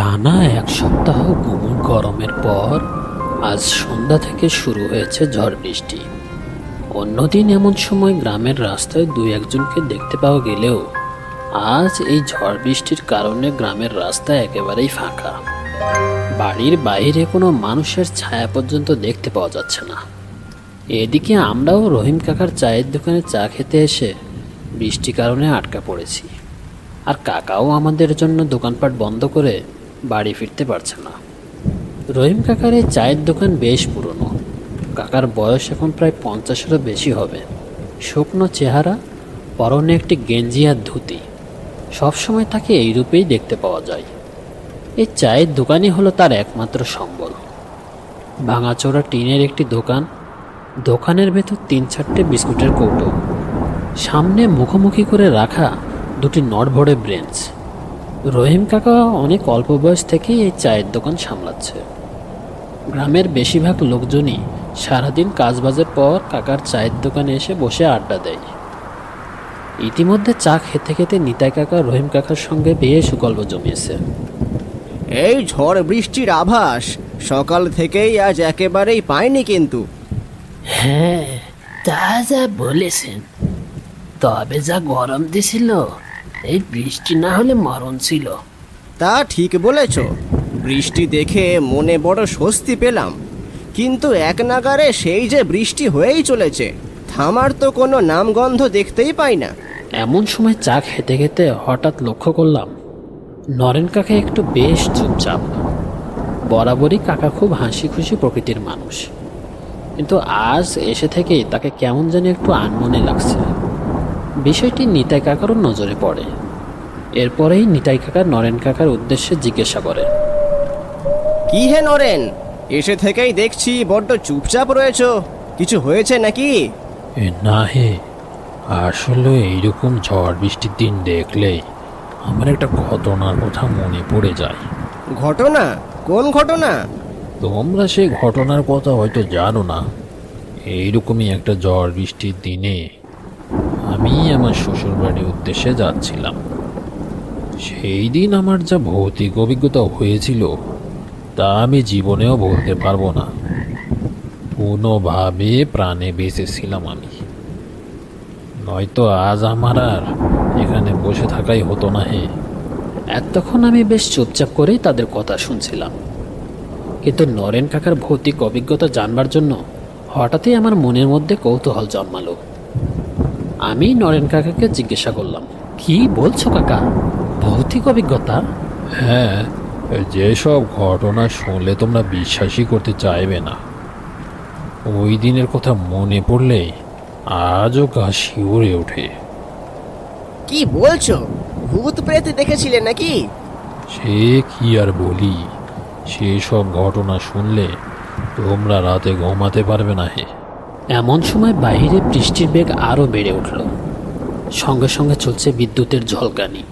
টানা এক সপ্তাহ গুমুর গরমের পর আজ সন্ধ্যা থেকে শুরু হয়েছে ঝড় বৃষ্টি। অন্যদিন এমন সময় গ্রামের রাস্তায় দু একজনকে দেখতে পাওয়া গেলেও আজ এই ঝড় বৃষ্টির কারণে গ্রামের রাস্তা একেবারেই ফাঁকা। বাড়ির বাইরে কোনো মানুষের ছায়া পর্যন্ত দেখতে পাওয়া যাচ্ছে না। এদিকে আমরাও রহিম কাকার চায়ের দোকানে চা খেতে এসে বৃষ্টি কারণে আটকা পড়েছি। আর কাকাও আমাদের জন্য দোকানপাট বন্ধ করে বাড়ি ফিরতে পারছে না। রহিম কাকার এই চায়ের দোকান বেশ পুরনো। কাকার বয়স এখন প্রায় পঞ্চাশেরও বেশি হবে। শুকনো চেহারা, পরনে একটি গেঞ্জি আর ধুতি। সবসময় তাকে এই রূপেই দেখতে পাওয়া যায়। এই চায়ের দোকানই হলো তার একমাত্র সম্বল। ভাঙাচোরা টিনের একটি দোকান, দোকানের ভেতর তিন চারটে বিস্কুটের কৌটো। সামনে মুখোমুখি করে রাখা দুটি নড়ভড়ে ব্রেঞ্চ। রহিম কাকা অনেক অল্প বয়স থেকেই এই চায়ের দোকান সামলাচ্ছে। গ্রামের বেশিরভাগ লোকজনই সারাদিন কাজবাজের পর কাকার চায়ের দোকানে এসে বসে আড্ডা দেয়। ইতিমধ্যে চা খেতে খেতে নিতাই কাকা রহিম কাকার সঙ্গে বেশ গল্প জমিয়েছে। এই ঝড় বৃষ্টির আভাস সকাল থেকেই আজ একেবারেই পাইনি কিন্তু। হ্যাঁ তা যা বলেছেন। তবে যা গরম দিছিল এই বৃষ্টি না হলে মরণ ছিল। তা ঠিক বলেছ। বৃষ্টি দেখে মনে বড় স্বস্তি পেলাম। কিন্তু এক নাগারে সেই যে বৃষ্টি হয়েই চলেছে থামার তো কোনো নামগন্ধ দেখতেই পাই না। এমন সময় চা খেতে খেতে হঠাৎ লক্ষ্য করলাম নরেন কাকা একটু বেশ চুপচাপ। বরাবরই কাকা খুব হাসি খুশি প্রকৃতির মানুষ। কিন্তু আজ এসে থেকেই তাকে কেমন জানি একটু আনমনে লাগছে। বিষয়টি নিতাই কাকারও নজরে পড়ে। এরপরেই নিতাই কাকা নরেন কাকার উদ্দেশ্যে জিজ্ঞাসা করে। কি হে নরেন? এসে থেকেই দেখছি বড্ড চুপচাপ রয়েছ। কিছু হয়েছে নাকি? এ না হে আসলে এইরকম ঝড় বৃষ্টির দিন দেখলেই আমার একটা ঘটনার কথা মনে পড়ে যায়। ঘটনা? কোন ঘটনা? তোমরা সেই ঘটনার কথা হয়তো জানো না। এইরকমই একটা ঝড় বৃষ্টির দিনে আমি আমার শ্বশুরবাড়ির উদ্দেশ্যে যাচ্ছিলাম। সেই দিন আমার যা ভৌতিক অভিজ্ঞতা হয়েছিল, তা আমি জীবনেও বলতে পারব না। কোনোভাবে প্রাণে বেঁচেছিলাম আমি। নয়তো আজ আমার আর এখানে বসে থাকাই হতো না হে। এতক্ষণ আমি বেশ চুপচাপ করেই তাদের কথা শুনছিলাম। কিন্তু নরেন কাকার ভৌতিক অভিজ্ঞতা জানবার জন্য হঠাৎই আমার মনের মধ্যে কৌতূহল জন্মালো। আমি নরেন কাকাকে জিজ্ঞাসা করলাম কি বলছো কাকা? ভৌতিক অভিজ্ঞতা? হ্যাঁ যেসব ঘটনা শুনলে তোমরা বিশ্বাসই করতে চাইবে না। ওই দিনের কথা মনে পড়লে আজও গা শিউরে ওঠে। কি বলছো? ভূত প্রেত দেখেছিলে নাকি? সে কি আর বলি? সেসব ঘটনা শুনলে তোমরা রাতে ঘুমাতে পারবে না হে। এমন সময় বাইরে বৃষ্টির বেগ আরও বেড়ে উঠল। সঙ্গে সঙ্গে চলছে বিদ্যুতের ঝলকানি।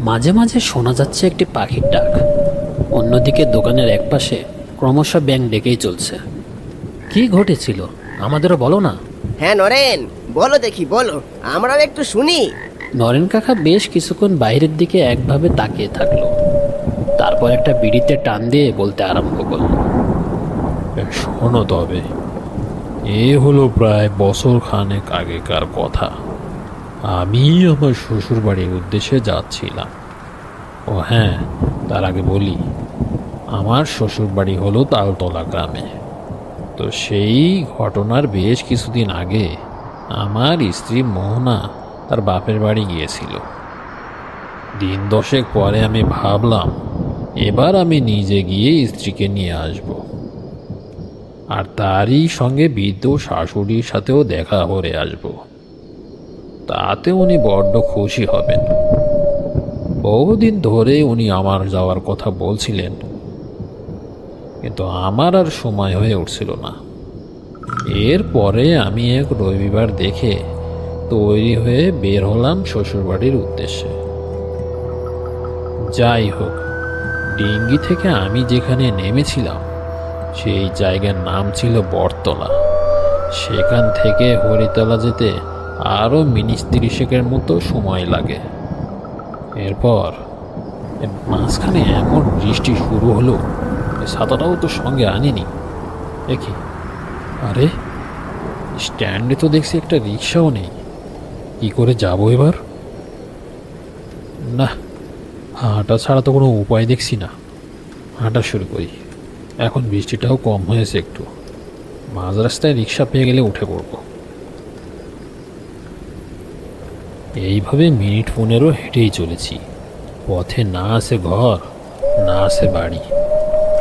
মাঝে মাঝে শোনা যাচ্ছে একটি পাখির ডাক। অন্যদিকে দোকানের একপাশে ক্রমশ ব্যাং ডেকেই চলছে। কি ঘটেছিল? আমাদেরও বলো না। হ্যাঁ নরেন বলো দেখি বলো। আমরাও একটু শুনি। নরেন কাকা বেশ কিছুক্ষণ বাইরের দিকে একভাবে তাকিয়ে থাকল। তারপর একটা বিড়িতে টান দিয়ে বলতে আরম্ভ করল। শোনো তবে এ হলো প্রায় বছর খানেক আগেকার কথা। আমি আমার শ্বশুর বাড়ির উদ্দেশ্যে যাচ্ছিলাম। ও হ্যাঁ তার আগে বলি, আমার শ্বশুর বাড়ি হলো তালতলা গ্রামে। তো সেই ঘটনার বেশ কিছুদিন আগে আমার স্ত্রী মোহনা তার বাপের বাড়ি গিয়েছিল। দিন দশেক পরে আমি ভাবলাম, এবার আমি নিজে গিয়ে স্ত্রীকে নিয়ে আসব। আর তারই সঙ্গে বৃদ্ধ শাশুড়ির সাথেও দেখা করে আসব। তাতে উনি বড্ড খুশি হবেন। বহুদিন ধরে উনি আমার যাওয়ার কথা বলছিলেন। কিন্তু আমার আর সময় হয়ে উঠছিল না। এরপরে আমি এক রবিবার দেখে তৈরি হয়ে বের হলাম শ্বশুরবাড়ির উদ্দেশ্যে। যাই হোক, ডিঙ্গি থেকে আমি যেখানে নেমেছিলাম সেই জায়গার নাম ছিল বটতলা। সেখান থেকে হরিতলা যেতে আরও মিনিট তিরিশেকের মতো সময় লাগে। এরপর মাঝখানে এমন বৃষ্টি শুরু হলো ছাতাটাও তো সঙ্গে আনিনি। দেখি আরে, স্ট্যান্ডে তো দেখছি একটা রিক্সাও নেই। কি করে যাব এবার? না, হাঁটা ছাড়া তো কোনো উপায় দেখছি না। হাঁটা শুরু করি। এখন বৃষ্টিটাও কম হয়েছে একটু। মাঝ রাস্তায় রিক্সা পেয়ে গেলে উঠে পড়ব। এইভাবে মিনিট পনেরো হেঁটেই চলেছি। পথে না আছে ঘর, না আছে বাড়ি,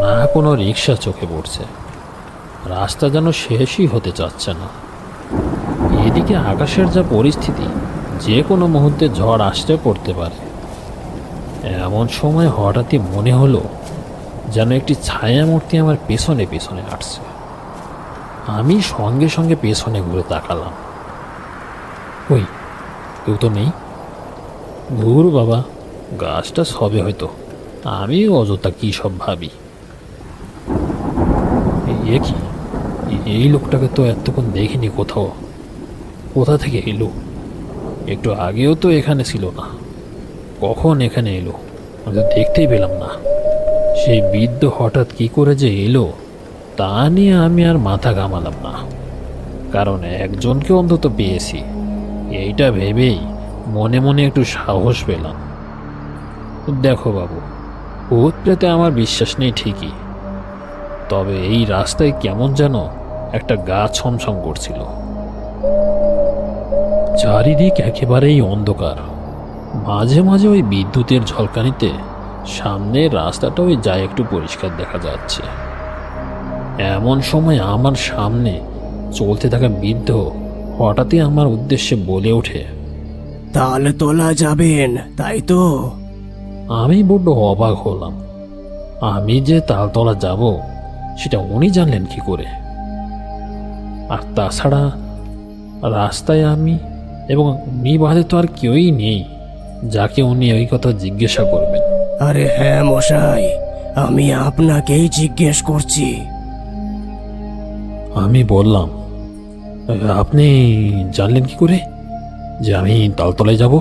না কোনো রিক্সা চোখে পড়ছে। রাস্তা যেন শেষই হতে চাচ্ছে না। এদিকে আকাশের যা পরিস্থিতি, যে কোনো মুহূর্তে ঝড় আসতে পড়তে পারে। এমন সময় হঠাৎই মনে হলো যেন একটি ছায়া মূর্তি আমার পেছনে পেছনে আসছে আমি সঙ্গে সঙ্গে পেছনে ঘুরে তাকালাম। ওই, কেউ তো নেই? ঘুর বাবা, গাছটা সবে হয়তো। আমি অযথা কী সব ভাবি? এ কি? এই লোকটাকে তো এতক্ষণ দেখিনি কোথাও। কোথা থেকে এলো? একটু আগেও তো এখানে ছিল না। কখন এখানে এলো? আমি তো দেখতেই পেলাম না। সেই বৃদ্ধ হঠাৎ কি করে যে এলো, তা নিয়ে আমি আর মাথা ঘামালাম না। কারণ একজনকে অন্তত পেয়েছি। এইটা ভেবেই মনে মনে একটু সাহস পেলাম। দেখো বাবু ভূত প্রেতে আমার বিশ্বাস নেই ঠিকই। তবে এই রাস্তায় কেমন যেন একটা গা ছমছম করছিল। চারিদিক একেবারেই অন্ধকার। মাঝে মাঝে ওই বিদ্যুতের ঝলকানিতে সামনের রাস্তাটা ওই যায় একটু পরিষ্কার দেখা যাচ্ছে। এমন সময় আমার সামনে চলতে থাকা বৃদ্ধ হঠাৎই আমার উদ্দেশ্যে বলে ওঠে তাহলে তোলা যাবেন তাই তো? আমি বড্ড অবাক হলাম। আমি যে তালতলা যাব সেটা উনি জানলেন কি করে? আর তাছাড়া রাস্তায় আমি এবং উনি বাদে তো আর কেউই নেই যাকে উনি ওই কথা জিজ্ঞাসা করবেন। আরে হ্যাঁ মশাই আমি আপনাকেই জিজ্ঞেস করছি। আমি বললাম আপনি জানলেন কি করে যে আমি তালতলায় যাব?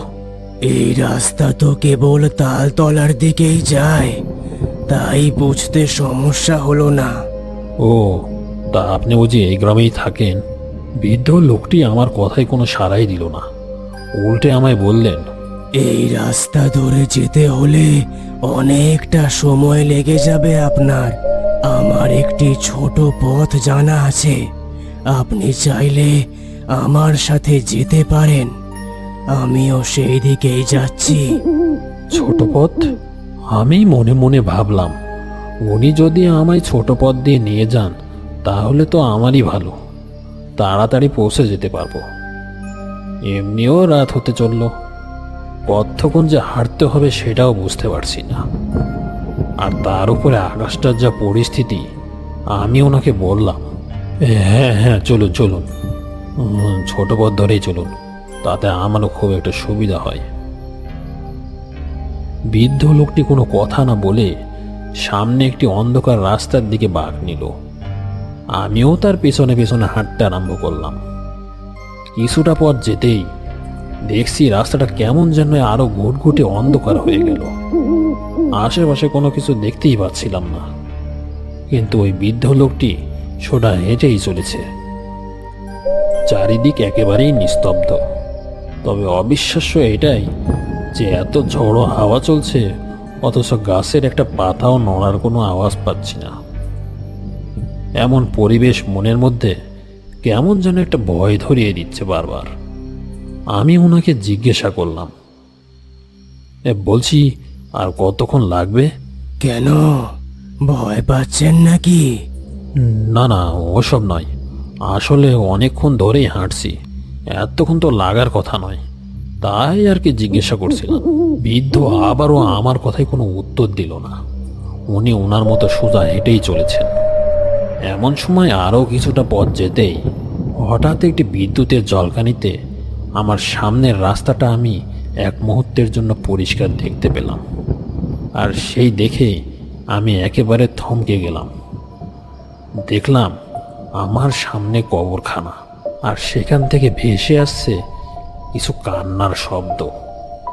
এই রাস্তা তো কেবল তালতলার দিকেই যায় তাই বুঝতে সমস্যা হলো না। ও তা আপনি বুঝি এই গ্রামেই থাকেন বৃদ্ধ লোকটি আমার কথায় কোনো সাড়াই দিল না। উল্টে আমায় বললেন এই রাস্তা ধরে যেতে হলে অনেকটা সময় লেগে যাবে আপনার। আমার একটি ছোট পথ জানা আছে। আপনি চাইলে আমার সাথে যেতে পারেন। আমিও সেই দিকেই যাচ্ছি। ছোট পথ? আমি মনে মনে ভাবলাম, উনি যদি আমায় ছোট পথ দিয়ে নিয়ে যান, তাহলে তো আমারই ভালো। তাড়াতাড়ি পৌঁছে যেতে পারব। এমনিও রাত হতে চলল। কতক্ষণ যে হাঁটতে হবে সেটাও বুঝতে পারছি না। আর তার উপরে আকাশটার যা পরিস্থিতি, আমি ওনাকে বললাম হ্যাঁ হ্যাঁ চলুন চলুন। ছোট পথ ধরেই চলুন, তাতে আমারও খুব একটা সুবিধা হয়। বৃদ্ধ লোকটি কোনো কথা না বলে সামনে একটি অন্ধকার রাস্তার দিকে বাঘ নিল। আমিও তার পেছনে পেছনে হাঁটতে আরম্ভ করলাম। কিছুটা পথ যেতেই দেখছি রাস্তাটা কেমন যেন আরও ঘুটঘুটে অন্ধকার হয়ে গেল। আশেপাশে কোনো কিছু দেখতেই পাচ্ছিলাম না। কিন্তু ওই বৃদ্ধ লোকটি সোডা হেঁটেই চলেছে। চারিদিক একেবারেই নিস্তব্ধ। তবে অবিশ্বাস্য এটাই যে এত ঝড়ো হাওয়া চলছে, অথচ গাছের একটা পাতাও নড়ার কোনো আওয়াজ পাচ্ছি না। এমন পরিবেশ মনের মধ্যে কেমন যেন একটা ভয় ধরিয়ে দিচ্ছে বারবার। আমি ওনাকে জিজ্ঞাসা করলাম। এ বলছি আর কতক্ষণ লাগবে? কেন? ভয় পাচ্ছেন নাকি? না না ওসব নয়। আসলে অনেকক্ষণ ধরেই হাঁটছি। এতক্ষণ তো লাগার কথা নয়। তাই আর কি জিজ্ঞাসা করছিলাম। বৃদ্ধ আবারও আমার কথায় কোনো উত্তর দিল না। উনি ওনার মতো সোজা হেঁটেই চলেছেন। এমন সময় আরও কিছুটা পথ যেতেই হঠাৎ একটি বিদ্যুতের জলকানিতে আমার সামনের রাস্তাটা আমি এক মুহূর্তের জন্য পরিষ্কার দেখতে পেলাম। আর সেই দেখে আমি একেবারে থমকে গেলাম। দেখলাম আমার সামনে কবরখানা, আর সেখান থেকে ভেসে আসছে কিছু কান্নার শব্দ।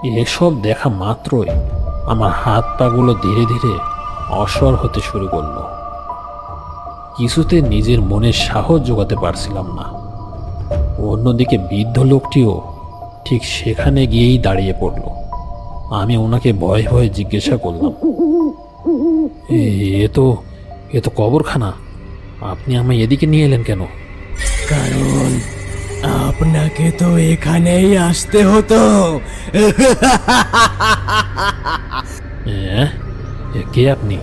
এসব দেখা মাত্রই আমার হাত পাগুলো ধীরে ধীরে অসর হতে শুরু করল। কিছুতে নিজের মনের সাহস জোগাতে পারছিলাম না। অন্যদিকে বৃদ্ধ লোকটিও ঠিক সেখানে গিয়েই দাঁড়িয়ে পড়ল। আমি ওনাকে ভয়ে ভয়ে জিজ্ঞাসা করলাম "এ- তো এ তো কবরখানা আপনি আমায় এদিকে নিয়ে এলেন কেন? কারণ আপনাকে তো এখানেই আসতে হতো। এ কে আপনি?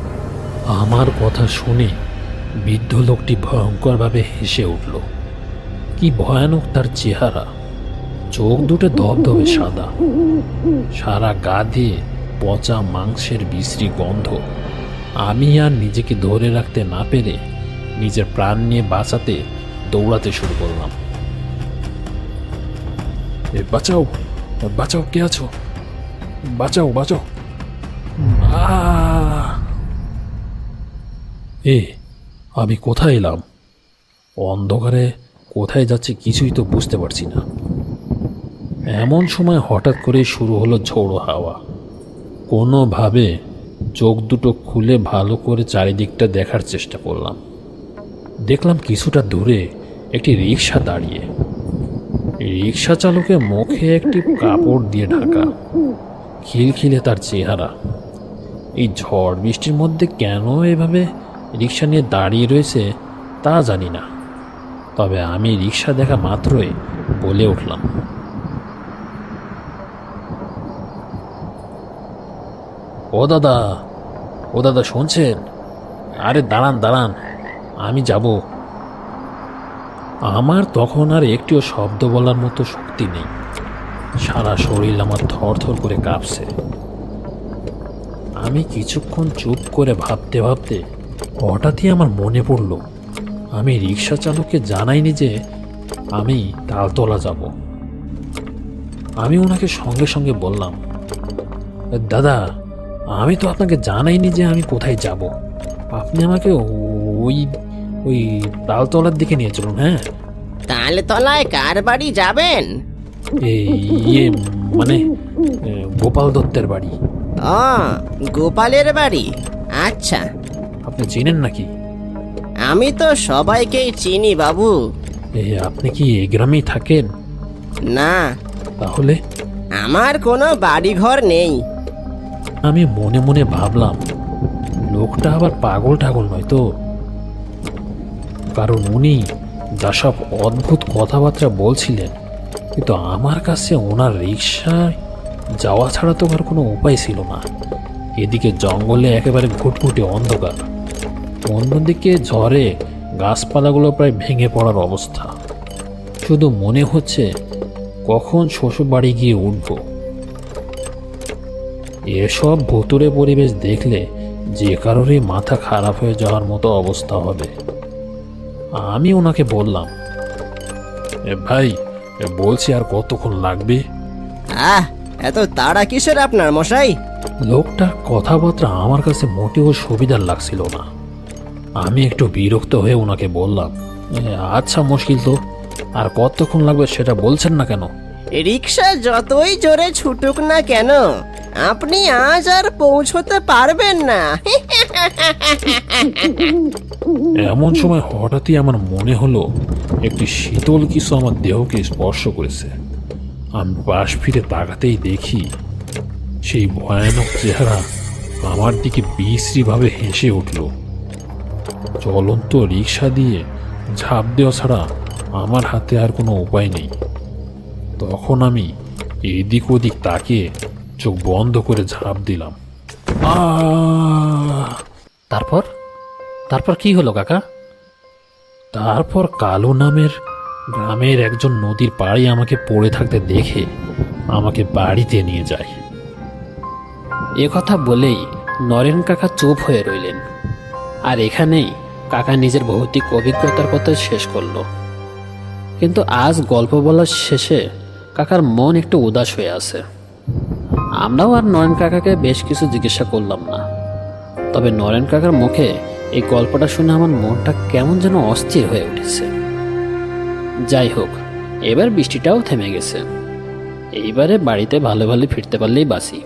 আমার কথা শুনে বৃদ্ধ লোকটি ভয়ঙ্করভাবে হেসে উঠল। কি ভয়ানক তার চেহারা। চোখ দুটো ধবধবে সাদা। সারা গা দিয়ে পচা মাংসের বিশ্রী গন্ধ। আমি আর নিজেকে ধরে রাখতে না পেরে নিজের প্রাণ নিয়ে বাঁচাতে দৌড়াতে শুরু করলাম। এ, বাঁচাও বাঁচাও, কে আছো? বাঁচাও বাঁচাও! এ, আমি কোথায় এলাম? অন্ধকারে কোথায় যাচ্ছে কিছুই তো বুঝতে পারছি না। এমন সময় হঠাৎ করে শুরু হলো ঝোড়ো হাওয়া। কোনোভাবে চোখ দুটো খুলে ভালো করে চারিদিকটা দেখার চেষ্টা করলাম। দেখলাম কিছুটা দূরে একটি রিক্সা দাঁড়িয়ে। রিক্সা চালকের মুখে একটি কাপড় দিয়ে ঢাকা। খিলখিলে তার চেহারা। এই ঝড় বৃষ্টির মধ্যে কেন এভাবে রিক্সা নিয়ে দাঁড়িয়ে রয়েছে তা জানি না। তবে আমি রিক্সা দেখা মাত্রই বলে উঠলাম। ও দাদা ও দাদা শুনছেন? আরে দাঁড়ান দাঁড়ান, আমি যাব। আমার তখন আর একটিও শব্দ বলার মতো শক্তি নেই। সারা শরীর আমার থর থর করে কাঁপছে। আমি কিছুক্ষণ চুপ করে ভাবতে ভাবতে হঠাৎই আমার মনে পড়ল আমি রিক্সা চালককে জানাইনি যে আমি তালতলা যাব। আমি ওনাকে সঙ্গে সঙ্গে বললাম দাদা আমি তো আপনাকে জানাইনি যে আমি কোথায় যাব। আপনি আমাকে ওই ওই তালতলার দিকে নিয়ে চলুন হ্যাঁ? তাহলে তলায় কার বাড়ি যাবেন? এই ইয়ে মানে গোপাল দত্তের বাড়ি। ও গোপালের বাড়ি? আচ্ছা। আপনি চেনেন নাকি? আমি তো সবাইকেই চিনি বাবু। এ আপনি কি এই গ্রামেই থাকেন? না। তাহলে? আমার কোনো বাড়িঘর নেই। আমি মনে মনে ভাবলাম লোকটা আবার পাগল টাগল নয় তো? কারণ উনি যা সব অদ্ভুত কথাবার্তা বলছিলেন কিন্তু আমার কাছে ওনার রিক্সায় যাওয়া ছাড়া তো আর কোনো উপায় ছিল না। এদিকে জঙ্গলে একেবারে ঘুটঘুটে অন্ধকার। অন্যদিকে ঝড়ে গাছপালাগুলো প্রায় ভেঙে পড়ার অবস্থা। শুধু মনে হচ্ছে কখন শ্বশুর বাড়ি গিয়ে উঠবো। এসব ভুতুরে পরিবেশ দেখলে যে কারোরই মাথা খারাপ হয়ে যাওয়ার মতো অবস্থা হবে। আমি ওনাকে বললাম "এ ভাই বলছি আর কতক্ষণ লাগবে? আহ এত তাড়া কিসের আপনার মশাই? লোকটার কথাবার্তা আমার কাছে মোটেও সুবিধার লাগছিল না। আমি একটু বিরক্ত হয়ে ওনাকে বললাম আচ্ছা মুশকিল তো আর কতক্ষণ লাগবে সেটা বলছেন না কেন? রিক্সা যতই জোরে ছুটুক না কেন আপনি আজ আর পৌঁছতে পারবেন না। এমন সময় হঠাৎই আমার মনে হলো একটি শীতল কিছু আমার দেহকে স্পর্শ করেছে। আমি পাশ ফিরে তাকাতেই দেখি সেই ভয়ানক চেহারা আমার দিকে বিশ্রীভাবে হেসে উঠল। চলন্ত রিক্সা দিয়ে ঝাঁপ দেওয়া ছাড়া আমার হাতে আর কোনো উপায় নেই। তখন আমি এদিক ওদিক তাকিয়ে চোখ বন্ধ করে ঝাঁপ দিলাম। তারপর? তারপর কি হলো কাকা? তারপর কালো নামের গ্রামের একজন নদীর পাড়ে আমাকে পড়ে থাকতে দেখে আমাকে বাড়িতে নিয়ে যায়। এ কথা বলেই নরেন কাকা চুপ হয়ে রইলেন। আর এখানেই কাকা নিজের ভৌতিক অভিজ্ঞতার কথা শেষ করল। কিন্তু আজ গল্প বলার শেষে কাকার মন একটু উদাস হয়ে আছে। আমরাও আর নরেন কাকাকে বেশ কিছু জিজ্ঞাসা করলাম না। তবে নরেন কাকার মুখে এই গল্পটা শুনে আমার মনটা কেমন যেন অস্থির হয়ে উঠেছে। যাই হোক, এবার বৃষ্টিটাও থেমে গেছে। এইবারে বাড়িতে ভালো ভালো ফিরতে পারলেই বাসি